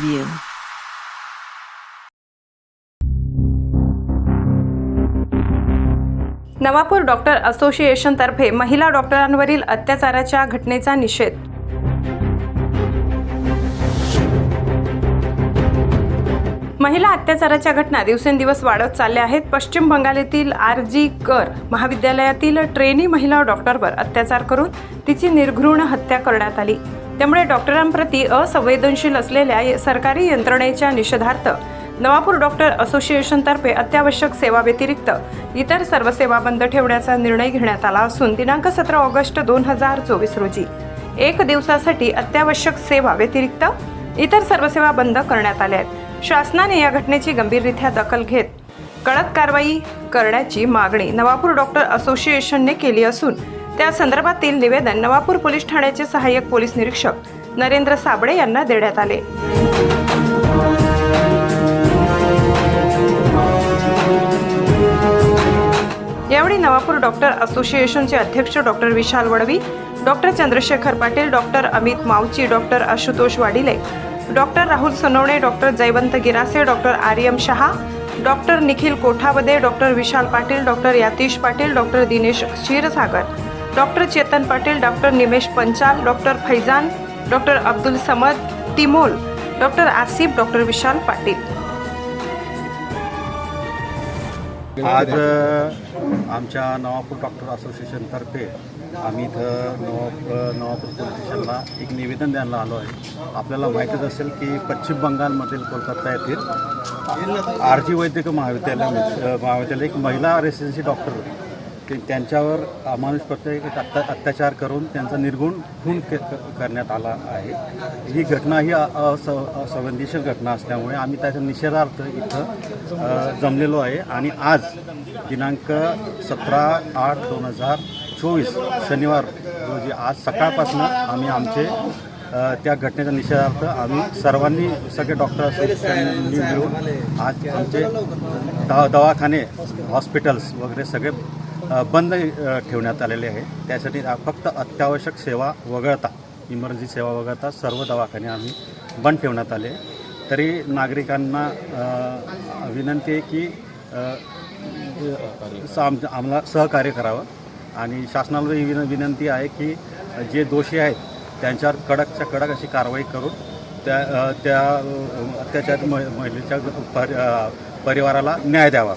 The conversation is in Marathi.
Review. नवापूर डॉक्टर असोसिएशनतर्फे महिला डॉक्टरांवरील अत्याचाराच्या घटनेचा निषेध. महिला अत्याचाराच्या घटना दिवसेंदिवस वाढत चालल्या आहेत. पश्चिम बंगाल येथील आर जी कर महाविद्यालयातील ट्रेनी महिला डॉक्टरवर अत्याचार करून तिची निर्घृण हत्या करण्यात आली. त्यामुळे डॉक्टरांप्रती असंवेदनशील असलेल्या सरकारी यंत्रणेच्या निषेधार्थ नवापूर डॉक्टर असोसिएशनतर्फे अत्यावश्यक सेवा व्यतिरिक्त इतर सर्व सेवा बंद ठेवण्याचा निर्णय घेण्यात आला असून दिनांक सतरा ऑगस्ट दोन हजार चोवीस रोजी एक दिवसासाठी अत्यावश्यक सेवा व्यतिरिक्त इतर सर्व सेवा बंद करण्यात आल्या आहेत. शासनाने या घटनेची गंभीररित्या दखल घेत कडक कारवाई करण्याची मागणी नवापूर डॉक्टर असोसिएशनने केली असून त्या संदर्भातील निवेदन नवापूर पोलीस ठाण्याचे सहाय्यक पोलीस निरीक्षक नरेंद्र साबळे यांना देण्यात आले. यावेळी नवापूर डॉक्टर असोसिएशनचे अध्यक्ष doctor Vishal Vadvi doctor Chandrashekhar Patil doctor Amit Mavchi doctor Ashutosh Wadile doctor Rahul Sonawane doctor Jaywant Girase doctor Aryam Shah doctor Nikhil Kothavade doctor Vishal Patil doctor Yatish Patil doctor Dinesh Kshirsagar. Doctor Chetan Patil doctor Nimesh Panchal doctor Faizan doctor Abdul Samad Timol doctor Asif doctor Vishal Patil. आज आमच्या नवापूर डॉक्टर असोसिएशनतर्फे आम्ही इथं नवापूर नवापूर पोलीस स्टेशनला एक निवेदन द्यायला आलो आहे. आपल्याला माहितीच असेल की पश्चिम बंगालमधील कोलकाता येथील आर जी वैद्यकीय महाविद्यालय महाविद्यालय एक महिला रेसिडेन्सी डॉक्टर ते त्यांच्यावर अमानुष प्रत्येक अत्या अत्याचार करून त्यांचा निर्गुण खून के क- करण्यात आला आहे. ही घटना ही असंवेदनशील घटना असल्यामुळे आम्ही त्याच्या निषेधार्थ इथं जमलेलो आहे. आणि आज दिनांक सतरा आठ दोन हजार चोवीस शनिवार रोजी आज सकाळपासून आम्ही आमचे त्या घटनेचा निषेधार्थ आम्ही सर्वांनी सगळे डॉक्टर मिळून आज आमचे दवाखाने हॉस्पिटल्स वगैरे सगळे बंद ठेवण्यात आलेले आहे. त्यासाठी फक्त अत्यावश्यक सेवा वगळता इमर्जन्सी सेवा वगळता सर्व दवाखाने आम्ही बंद ठेवण्यात आले. तरी नागरिकांना विनंती आहे की आम आम्हाला सहकार्य करावं. आणि शासनाला ही विन विनंती आहे की जे दोषी आहेत त्यांच्यावर कडकच्या कडक अशी कारवाई करून त्या त्या अत्याचार महिलेच्या परि परिवाराला न्याय द्यावा.